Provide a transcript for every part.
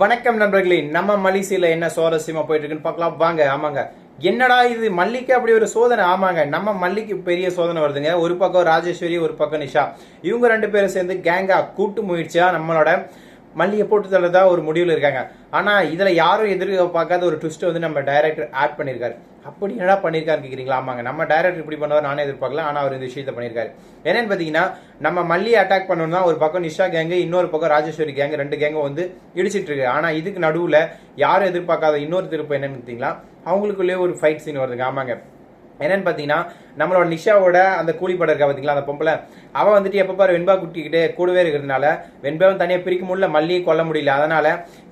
வணக்கம் நண்பர்களே நம்ம மலேசியில என்ன சுவாரஸ்யமா போயிட்டு இருக்குன்னு பார்க்கலாம். வாங்க ஆமாங்க. என்னடா இது மல்லிக்கு அப்படி ஒரு சோதனை? ஆமாங்க நம்ம மல்லிக்கு பெரிய சோதனை வருதுங்க. ஒரு பக்கம் ராஜேஸ்வரி ஒரு பக்கம் நிஷா. இவங்க ரெண்டு பேரும் சேர்ந்து கேங்கா கூட்டு முயற்சியா நம்மளோட மல்லியை போட்டு தள்ளதா ஒரு முடிவில் இருக்காங்க. ஆனால் இதில் யாரும் எதிர்பார்க்காத ஒரு ட்விஸ்ட்டை வந்து நம்ம டைரக்டர் ஆட் பண்ணியிருக்காரு அப்படி என்னடா பண்ணியிருக்காரு கேட்குறீங்களா ஆமாங்க. நம்ம டைரக்டர் இப்படி பண்ணுவார் நானே எதிர்பார்க்கல. ஆனால் அவர் இந்த விஷயத்தை பண்ணியிருக்காரு என்னன்னு பார்த்தீங்கன்னா நம்ம மல்லி அட்டாக் பண்ணணும்னா ஒரு பக்கம் நிஷா கேங்கு இன்னொரு பக்கம் ராஜேஸ்வரி கேங்கு ரெண்டு கேங்கும் வந்து இடிச்சிட்டு இருக்கு. ஆனால் இதுக்கு நடுவில் யாரும் எதிர்பார்க்காத இன்னொரு திருப்பம் என்னன்னு பார்த்தீங்களா அவங்களுக்குள்ளேயே ஒரு ஃபைட் சீன் வருதுங்க. ஆமாங்க. என்னன்னு பார்த்தீங்கன்னா நம்மளோட நிஷாவோட அந்த கூலிப்படம் இருக்கா பார்த்தீங்களா அந்த பொம்பளை? அவன் வந்துட்டு எப்போ பாரு வெண்பா குட்டிக்கிட்டு கூடவே இருக்கிறதுனால வெண்பாவும் தனியாக பிரிக்க முடியல மல்லியும் கொல்ல முடியல. அதனால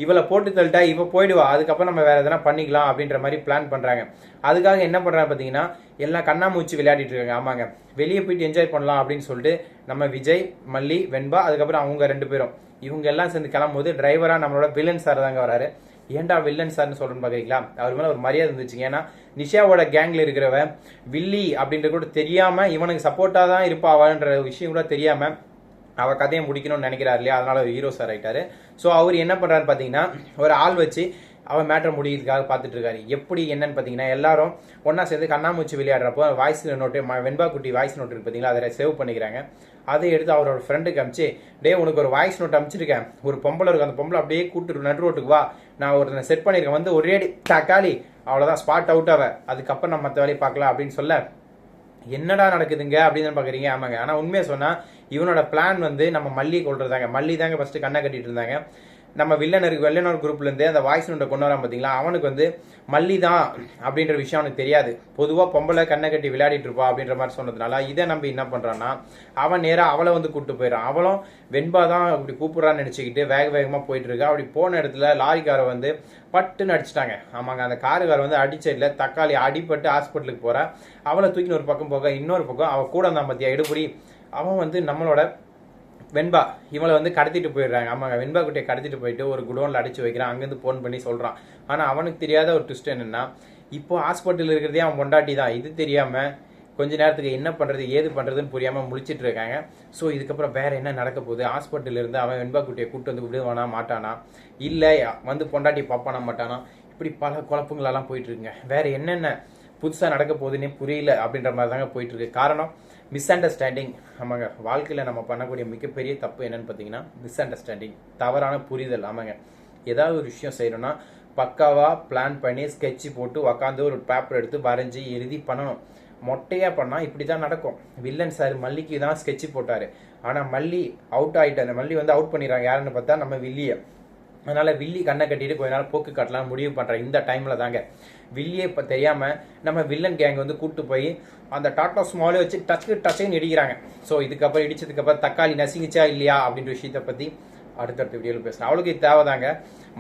இவளை போட்டு தள்ளிட்டா இவ போயிடுவா. அதுக்கப்புறம் நம்ம வேற எதனா பண்ணிக்கலாம் அப்படின்ற மாதிரி பிளான் பண்ணுறாங்க அதுக்காக என்ன பண்ணுறாங்க பார்த்தீங்கன்னா எல்லாம் கண்ணாமூச்சி விளையாடிட்டு இருக்காங்க. ஆமாங்க. வெளியே போயிட்டு என்ஜாய் பண்ணலாம் அப்படின்னு சொல்லிட்டு நம்ம விஜய் மல்லி வெண்பா அதுக்கப்புறம் அவங்க ரெண்டு பேரும். இவங்க எல்லாம் சேர்ந்து கிளம்பும்போது டிரைவராக நம்மளோட வில்லன் சார் தாங்க வராரு. ஏன்டா வில்லன் சார்னு சொல்கிறேன்னு பார்க்குறீங்களா? அவர் மேலே ஒரு மரியாதை இருந்துச்சுங்க. ஏன்னா நிஷாவோட கேங்கில் இருக்கிறவ வில்லி அப்படின்றது கூட தெரியாமல் இவனுக்கு சப்போர்ட்டாக தான் இருப்பாவான்ற விஷயம் கூட தெரியாமல் அவள் கதையை முடிக்கணும்னு நினைக்கிறாரு இல்லையா? அதனால் அவர் ஹீரோ சார் ஆகிட்டாரு ஸோ அவர் என்ன பண்ணுறாரு பார்த்தீங்கன்னா ஒரு ஆள் வச்சு அவன் மேட்டர் முடியிறதுக்காக பார்த்துட்டு இருக்காரு எப்படி என்னன்னு பார்த்தீங்கன்னா எல்லாரும் ஒன்றா சேர்ந்து கண்ணாமூச்சி விளையாடுறப்போ வாய்ஸ் நோட்டு ம- வெண்பா குட்டி வாய்ஸ் நோட் இருக்கு பார்த்தீங்களா? அதை சேவ் பண்ணிக்கிறாங்க. அதை எடுத்து அவரோட ஃப்ரெண்டுக்கு அமிச்சு டே உனக்கு ஒரு வாய்ஸ் நோட் அமிச்சிருக்கேன். ஒரு பொம்பளை இருக்கு. அந்த பொம்பளை அப்படியே கூப்பிட்டு நடு ரோட்டுக்கு வா. நான் ஒருத்தனை செட் பண்ணியிருக்கேன். வந்து ஒரே அடி தக்காளி. அவ்வளோதான் ஸ்பாட் அவுட் ஆவ அதுக்கப்புறம் நம்ம மற்ற வேலையை பார்க்கலாம் அப்படின்னு சொல்ல என்னடா நடக்குதுங்க? அப்படின்னு பாக்குறீங்க. ஆமாங்க. ஆனா உண்மையை சொன்னா இவனோட பிளான் வந்து நம்ம மல்லி கொள்றதாங்க மல்லி தாங்க ஃபர்ஸ்ட் கண்ணை கட்டிட்டு இருந்தாங்க. நம்ம வில்லனருக்கு வில்லனர் குரூப்லேருந்து அந்த வாய்ஸ் நோட்டை கொண்டு வரான் பார்த்தீங்களா அவனுக்கு வந்து மல்லி தான் அப்படின்ற விஷயம் அவனுக்கு தெரியாது. பொதுவாக பொம்பளை கண்ணை கட்டி விளையாடிட்டு இருப்பா அப்படின்ற மாதிரி சொன்னதுனால இதை நம்பி என்ன பண்ணுறான்னா அவன் நேராக அவளை வந்து கூப்பிட்டு போயிடறான். அவளும் வெண்பா தான் அப்படி கூப்பிட்றான்னு நினச்சிக்கிட்டு வேக வேகமாக போயிட்டு இருக்கா. அப்படி போன இடத்துல லாரிக்காரை வந்து பட்டுன்னு அடிச்சிட்டாங்க. ஆமாங்க அந்த காருக்கார வந்து அடிச்ச தக்காளி அடிபட்டு ஹாஸ்பிட்டலுக்கு போறா. அவளை தூக்கின்னு ஒரு பக்கம் போக இன்னொரு பக்கம் அவள் கூட தான் பார்த்தியா எடுபடி அவன் வந்து நம்மளோட வெண்பா இவளை வந்து கடத்திட்டு போயிடுறாங்க. ஆமாங்க வெண்பா குட்டியை கடத்திட்டு போயிட்டு ஒரு குடோனில் அடிச்சு வைக்கிறான். அங்கேருந்து ஃபோன் பண்ணி சொல்கிறான் ஆனால் அவனுக்கு தெரியாத ஒரு ட்விஸ்ட் என்னன்னா இப்போ ஹாஸ்பிட்டல் இருக்கிறதே அவன் பொண்டாட்டி தான். இது தெரியாமல் கொஞ்ச நேரத்துக்கு என்ன பண்ணுறது ஏது பண்ணுறதுன்னு புரியாமல் முழிச்சிட்டு இருக்காங்க. ஸோ இதுக்கப்புறம் வேற என்ன நடக்க போகுது? ஹாஸ்பிட்டலில் இருந்து அவன் வெண்பா குட்டியை கூட்டு வந்து விடுவானா மாட்டானா? இல்லை வந்து பொண்டாட்டி பாப்பானா மாட்டானா? இப்படி பல குழப்பங்களெல்லாம் போயிட்டுருக்குங்க வேறு வேற என்னென்ன புதுசாக நடக்க போகுதுன்னே புரியல அப்படின்ற மாதிரி தாங்க போயிட்டுருக்கு காரணம் மிஸ் அண்டர்ஸ்டாண்டிங் ஆமாங்க. வாழ்க்கையில் நம்ம பண்ணக்கூடிய மிகப்பெரிய தப்பு என்னன்னு பார்த்தீங்கன்னா மிஸ் அண்டர்ஸ்டாண்டிங் தவறான புரிதல். ஆமாங்க. ஏதாவது ஒரு விஷயம் செய்யணும்னா பக்காவாக பிளான் பண்ணி ஸ்கெட்சு போட்டு உக்காந்து ஒரு பேப்பர் எடுத்து வரைஞ்சி எழுதி பண்ணணும். மொட்டையாக பண்ணால் இப்படி தான் நடக்கும். வில்லன் சார் மல்லிக்கு தான் ஸ்கெட்ச் போட்டார். ஆனால் மல்லி அவுட் ஆயிட்டாரு. மல்லி வந்து அவுட் பண்ணிடுறாங்க. யாருன்னு பார்த்தா நம்ம வில்லிய. அதனால் வில்லி கண்ணை கட்டிட்டு கொஞ்ச நாள் போக்கு காட்டலாம் முடிவு பண்ணுற இந்த டைமில் தாங்க. வில்லியே இப்போ தெரியாமல் நம்ம வில்லன் கேங் வந்து கூப்பிட்டு போய் அந்த டாட்டா ஸ்மாலே வச்சு டச்சு டச்சுன்னு இடிக்கிறாங்க. ஸோ இதுக்கப்புறம் இடிச்சதுக்கப்புறம் தக்காளி நசுங்கிச்சா இல்லையா அப்படின்ற விஷயத்தை பற்றி அடுத்தடுத்த வீடியோவில் பேசுகிறேன் அவளுக்கு இது தேவைதாங்க.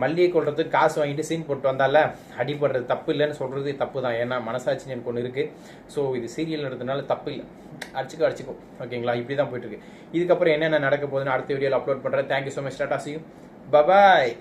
மல்லிகை கொள்றதுக்கு காசு வாங்கிட்டு சீன் போட்டு வந்தால அடிபடுறது தப்பு இல்லைன்னு சொல்கிறது தப்பு தான் ஏன்னா மனசாட்சின்னு எனக்கு ஒன்று இருக்குது ஸோ இது சீரியல்ன்றதுனால தப்பு இல்லை. அடிச்சுக்கோ அடிச்சுக்கோ. ஓகேங்களா இப்படி தான் போயிட்டுருக்கு இதுக்கப்புறம் என்னென்ன நடக்க போகுதுன்னு அடுத்த வீடியோவில் அப்லோட் பண்ணுறேன் thank you so much tata Bye bye.